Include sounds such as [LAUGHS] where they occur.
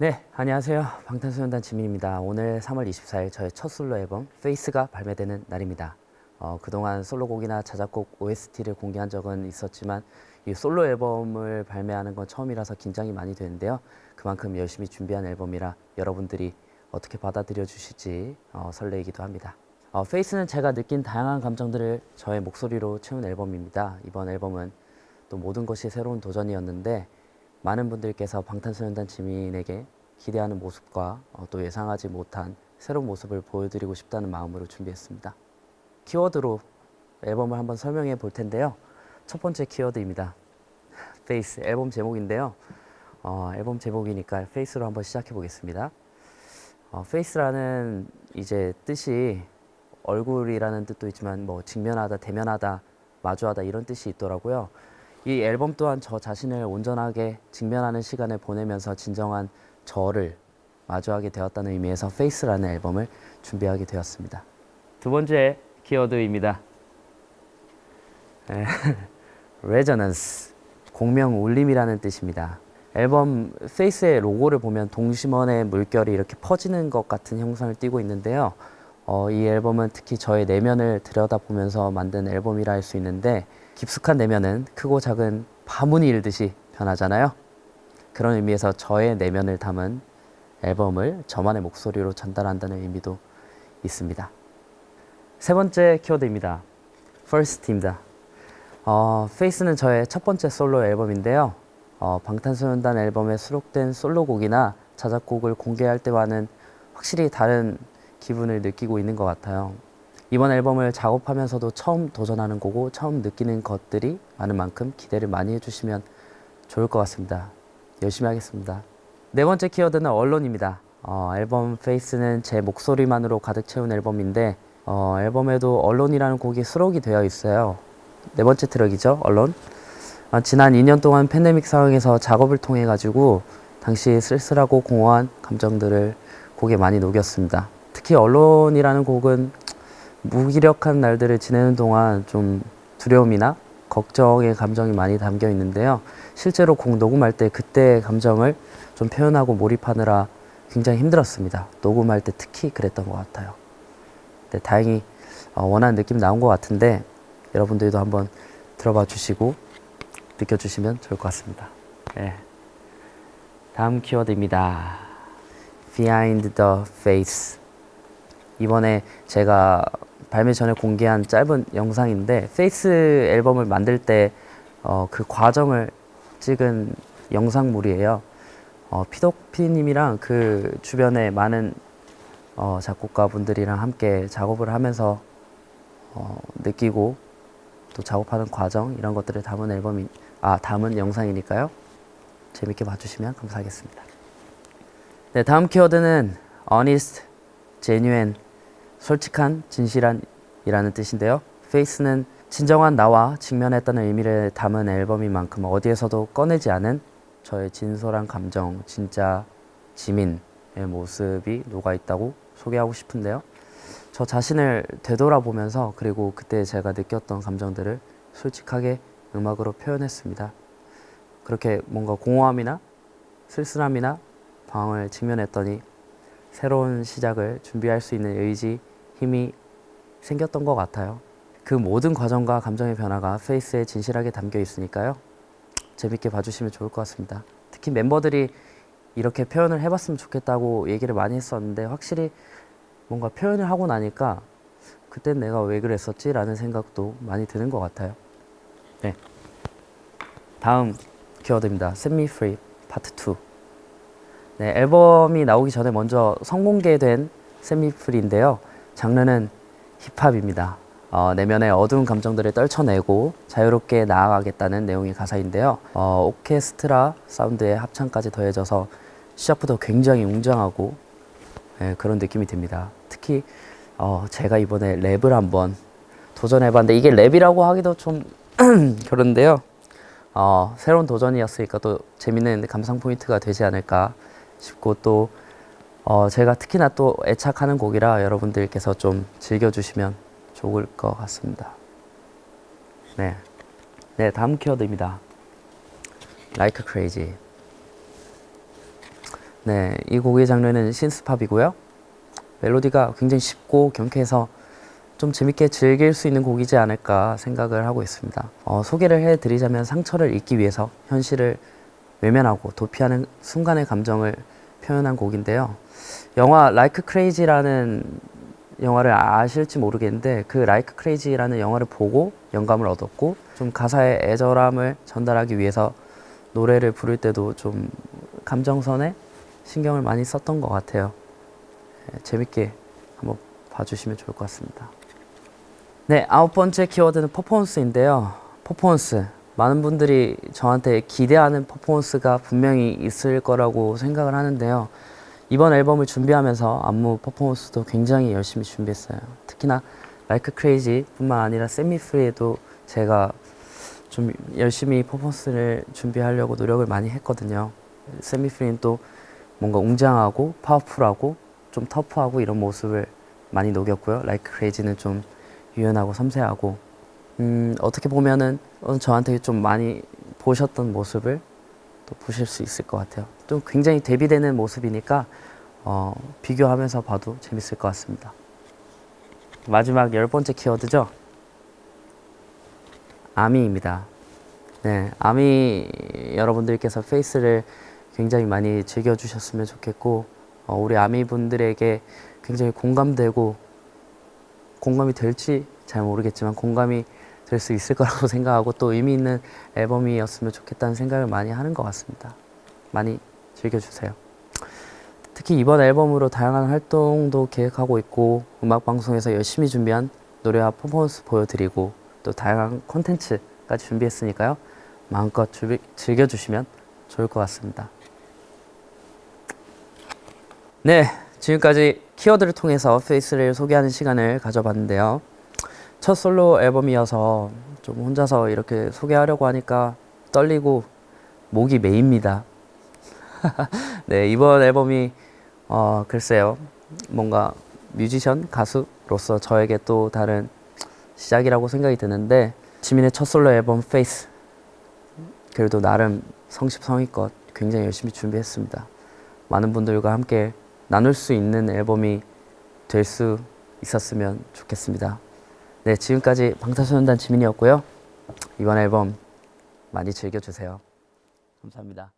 네, 안녕하세요. 방탄소년단 지민입니다. 오늘 3월 24일 저의 첫 솔로 앨범 페이스가 발매되는 날입니다. 어, 그동안 솔로곡이나 자작곡 OST를 공개한 적은 있었지만 이 솔로 앨범을 발매하는 건 처음이라서 긴장이 많이 되는데요. 그만큼 열심히 준비한 앨범이라 여러분들이 어떻게 받아들여 주실지 어, 설레이기도 합니다. 어, 페이스는 제가 느낀 다양한 감정들을 저의 목소리로 채운 앨범입니다. 이번 앨범은 또 모든 것이 새로운 도전이었는데 많은 분들께서 방탄소년단 지민에게 기대하는 모습과 어, 또 예상하지 못한 새로운 모습을 보여드리고 싶다는 마음으로 준비했습니다. 키워드로 앨범을 한번 설명해 볼 텐데요. 첫 번째 키워드입니다. 페이스 앨범 제목인데요. 어, 앨범 제목이니까 페이스로 한번 시작해 보겠습니다. 어, 페이스라는 이제 뜻이 얼굴이라는 뜻도 있지만 뭐 직면하다, 대면하다, 마주하다 이런 뜻이 있더라고요. 이 앨범 또한 저 자신을 온전하게 직면하는 시간을 보내면서 진정한 저를 마주하게 되었다는 의미에서 페이스라는 앨범을 준비하게 되었습니다. 두 번째 키워드입니다. 레저넌스 [LAUGHS] 공명 울림이라는 뜻입니다. 앨범 페이스의 로고를 보면 동심원의 물결이 이렇게 퍼지는 것 같은 형상을 띠고 있는데요. 어, 이 앨범은 특히 저의 내면을 들여다보면서 만든 앨범이라 할 수 있는데 깊숙한 내면은 크고 작은 파문이 일듯이 변하잖아요. 그런 의미에서 저의 내면을 담은 앨범을 저만의 목소리로 전달한다는 의미도 있습니다. 세 번째 키워드입니다. First입니다. 어, 페이스는 저의 첫 번째 솔로 앨범인데요. 어, 방탄소년단 앨범에 수록된 솔로곡이나 자작곡을 공개할 때와는 확실히 다른 기분을 느끼고 있는 것 같아요. 이번 앨범을 작업하면서도 처음 도전하는 거고 처음 느끼는 것들이 많은 만큼 기대를 많이 해주시면 좋을 것 같습니다. 열심히 하겠습니다. 네 번째 키워드는 언론입니다. 어, 앨범 페이스는 제 목소리만으로 가득 채운 앨범인데 어, 앨범에도 언론이라는 곡이 수록이 되어 있어요. 네 번째 트랙이죠, 언론. 어, 지난 2년 동안 팬데믹 상황에서 작업을 통해 가지고 당시 쓸쓸하고 공허한 감정들을 곡에 많이 녹였습니다. 특히 언론이라는 곡은 무기력한 날들을 지내는 동안 좀 두려움이나 걱정의 감정이 많이 담겨 있는데요. 실제로 곡 녹음할 때 그때의 감정을 좀 표현하고 몰입하느라 굉장히 힘들었습니다. 녹음할 때 특히 그랬던 것 같아요. 네, 다행히 어, 원하는 느낌 나온 것 같은데 여러분들도 한번 들어봐 주시고 느껴주시면 좋을 것 같습니다. 네. 다음 키워드입니다. Behind the face. 이번에 제가 발매 전에 공개한 짧은 영상인데 페이스 앨범을 만들 때 어, 그 과정을 찍은 영상물이에요. 어, 피덕피님이랑 그 주변에 많은 어, 작곡가 분들이랑 함께 작업을 하면서 어, 느끼고 또 작업하는 과정 이런 것들을 담은 앨범이 아 담은 영상이니까요. 재밌게 봐주시면 감사하겠습니다. 네 다음 키워드는 honest, genuine 솔직한, 진실한이라는 뜻인데요. 페이스는 진정한 나와 직면했다는 의미를 담은 앨범인 만큼 어디에서도 꺼내지 않은 저의 진솔한 감정, 진짜 지민의 모습이 녹아 있다고 소개하고 싶은데요. 저 자신을 되돌아보면서 그리고 그때 제가 느꼈던 감정들을 솔직하게 음악으로 표현했습니다. 그렇게 뭔가 공허함이나 쓸쓸함이나 방황을 직면했더니 새로운 시작을 준비할 수 있는 의지, 힘이 생겼던 것 같아요. 그 모든 과정과 감정의 변화가 페이스에 진실하게 담겨 있으니까요. 재밌게 봐주시면 좋을 것 같습니다. 특히 멤버들이 이렇게 표현을 해봤으면 좋겠다고 얘기를 많이 했었는데 확실히 뭔가 표현을 하고 나니까 그땐 내가 왜 그랬었지? 라는 생각도 많이 드는 것 같아요. 네. 다음 키워드입니다. Set Me Free 파트 2. 네, 앨범이 나오기 전에 먼저 선공개된 Set Me Free인데요. 장르는 힙합입니다. 어, 내면의 어두운 감정들을 떨쳐내고 자유롭게 나아가겠다는 내용의 가사인데요. 어, 오케스트라 사운드의 합창까지 더해져서 시작부터 굉장히 웅장하고 예, 그런 느낌이 듭니다. 특히 어, 제가 이번에 랩을 한번 도전해봤는데 이게 랩이라고 하기도 좀 [CLEARS THROAT] 그런데요. 어, 새로운 도전이었으니까 또 재밌는 감상 포인트가 되지 않을까 싶고 또 어, 제가 특히나 또 애착하는 곡이라 여러분들께서 좀 즐겨주시면 좋을 것 같습니다. 네. 네, 다음 키워드입니다. Like Crazy. 네, 이 곡의 장르는 신스팝이고요. 멜로디가 굉장히 쉽고 경쾌해서 좀 재밌게 즐길 수 있는 곡이지 않을까 생각을 하고 있습니다. 어, 소개를 해드리자면 상처를 잊기 위해서 현실을 외면하고 도피하는 순간의 감정을 표현한 곡인데요. 영화 Like Crazy라는 영화를 아실지 모르겠는데 그 Like Crazy라는 영화를 보고 영감을 얻었고 좀 가사의 애절함을 전달하기 위해서 노래를 부를 때도 좀 감정선에 신경을 많이 썼던 것 같아요. 예, 재밌게 한번 봐주시면 좋을 것 같습니다. 네, 아홉 번째 키워드는 퍼포먼스인데요. 퍼포먼스. 많은 분들이 저한테 기대하는 퍼포먼스가 분명히 있을 거라고 생각을 하는데요. 이번 앨범을 준비하면서 안무 퍼포먼스도 굉장히 열심히 준비했어요. 특히나 Like Crazy 뿐만 아니라 Free에도 제가 좀 열심히 퍼포먼스를 준비하려고 노력을 많이 했거든요. Free는 또 뭔가 웅장하고 파워풀하고 좀 터프하고 이런 모습을 많이 녹였고요. Like Crazy는 좀 유연하고 섬세하고 음, 어떻게 보면은 어, 저한테 좀 많이 보셨던 모습을 또 보실 수 있을 것 같아요. 또 굉장히 대비되는 모습이니까 어, 비교하면서 봐도 재밌을 것 같습니다. 마지막 열 번째 키워드죠. 아미입니다. 네, 아미 여러분들께서 페이스를 굉장히 많이 즐겨주셨으면 좋겠고 어, 우리 아미 분들에게 굉장히 공감되고 공감이 될지 잘 모르겠지만 공감이 될 수 있을 거라고 [LAUGHS] 생각하고 또 의미 있는 앨범이었으면 좋겠다는 생각을 많이 하는 것 같습니다. 많이 즐겨주세요. 특히 이번 앨범으로 다양한 활동도 계획하고 있고 음악 방송에서 열심히 준비한 노래와 퍼포먼스 보여드리고 또 다양한 콘텐츠까지 준비했으니까요. 마음껏 즐- 즐겨주시면 좋을 것 같습니다. 네, 지금까지 키워드를 통해서 페이스를 소개하는 시간을 가져봤는데요. 첫 솔로 앨범이어서 좀 혼자서 이렇게 소개하려고 하니까 떨리고 목이 메입니다. [LAUGHS] 네, 이번 앨범이 어, 글쎄요. 뭔가 뮤지션, 가수로서 저에게 또 다른 시작이라고 생각이 드는데 지민의 첫 솔로 앨범 페이스 그래도 나름 성십성의껏 굉장히 열심히 준비했습니다. 많은 분들과 함께 나눌 수 있는 앨범이 될 수 있었으면 좋겠습니다. 네, 지금까지 방탄소년단 지민이었고요. 이번 앨범 많이 즐겨주세요. 감사합니다.